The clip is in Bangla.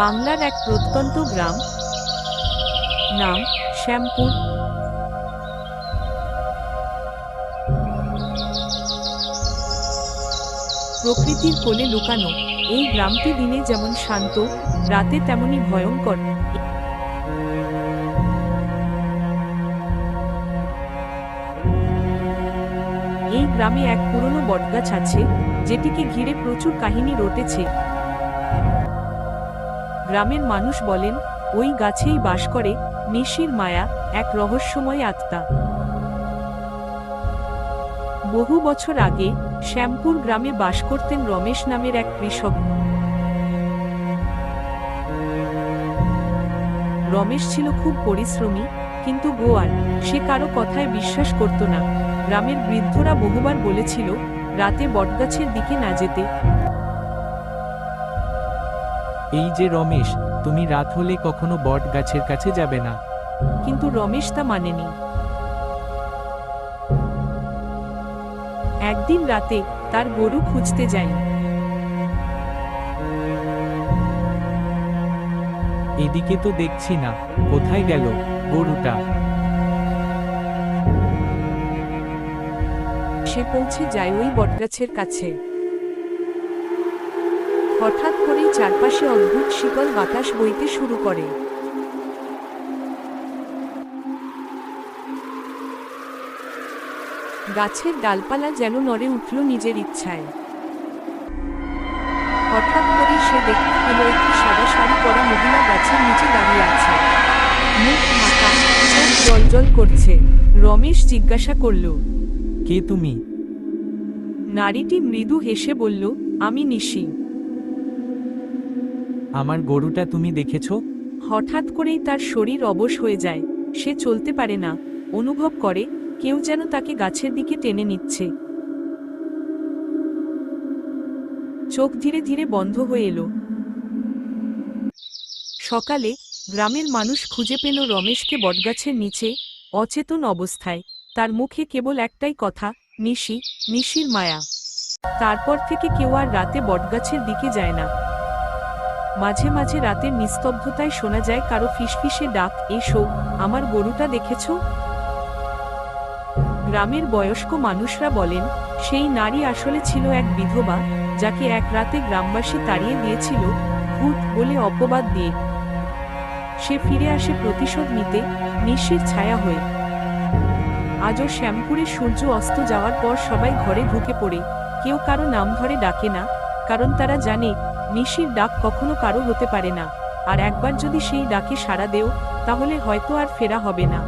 বাংলার এক প্রত্যন্ত গ্রাম। নাম শ্যামপুর। প্রকৃতির কোলে লুকানো, এই গ্রামটি দিনে যেমন শান্ত, রাতে তেমনি ভয়ঙ্কর। এই গ্রামে এক পুরনো বটগাছ আছে, যেটিকে ঘিরে প্রচুর কাহিনী রটেছে। গ্রামের মানুষ বলেন, ওই গাছেই বাস করে নিশির মায়া এক রহস্যময় আত্মা। বহু বছর আগে শ্যামপুর গ্রামে বাস করতেন রমেশ নামের এক কৃষক। রমেশ ছিল খুব পরিশ্রমী, কিন্তু গোয়ার সে কারও কথায় বিশ্বাস করত না। গ্রামের বৃদ্ধরা বহুবার বলেছিল, রাতে বটগাছের দিকে না যেতে এই যে রমেশ তুমি রাত হলে কখনো বট গাছের কাছে যাবে না। কিন্তু রমেশ তা মানেনি। একদিন রাতে তার গরু খুঁজতে যাই এদিকে তো দেখছি না কোথায় গেল গরুটা? সে পৌঁছে যায় ওই বটগাছের কাছে। হঠাৎ করেই চারপাশে অদ্ভুত শীতল বাতাস বইতে শুরু করে। গাছের ডালপালা যেন নড়ে উঠল নিজের ইচ্ছায়। হঠাৎ করে সে দেখতে পেল একটি সাদা শাড়ি পরা মহিলা গাছের নিচে দাঁড়িয়ে আছে। মুখ ঢাকা চোখ জলজল করছে। রমেশ জিজ্ঞাসা করল কে তুমি? নারীটি মৃদু হেসে বলল আমি নিশি। আমার গরুটা তুমি দেখেছ? হঠাৎ করেই তার শরীর অবশ হয়ে যায়। সে চলতে পারে না। অনুভব করে, কেউ যেন তাকে গাছের দিকে টেনে নিচ্ছে। চোখ ধীরে ধীরে বন্ধ হয়ে এলো। সকালে গ্রামের মানুষ খুঁজে পেল রমেশকে বটগাছের নিচে, অচেতন অবস্থায়। তার মুখে কেবল একটাই কথা, নিশি, নিশির মায়া। তারপর থেকে কেউ আর রাতে বটগাছের দিকে যায় না। মাঝে মাঝে রাতের নিস্তব্ধতায় শোনা যায় কারও ফিসফিসে ডাক, এসো, আমার গরুটা দেখেছ? গ্রামের বয়স্ক মানুষরা বলেন, সেই নারী আসলে ছিল এক বিধবা, যাকে এক রাতে গ্রামবাসী তাড়িয়ে দিয়েছিল, ভূত বলে অপবাদ দিয়ে। সে ফিরে আসে প্রতিশোধ নিতে, নিশির ছায়া হয়ে। আজও শ্যামপুরে সূর্য অস্ত যাওয়ার পর সবাই ঘরে ঢুকে পড়ে। কেউ কারও নাম ধরে ডাকে না, কারণ তারা জানে নিশির ডাক কখনো কারও হতে পারে না। আর একবার যদি সেই ডাকে সাড়া দেও, তাহলে হয়তো আর ফেরা হবে না।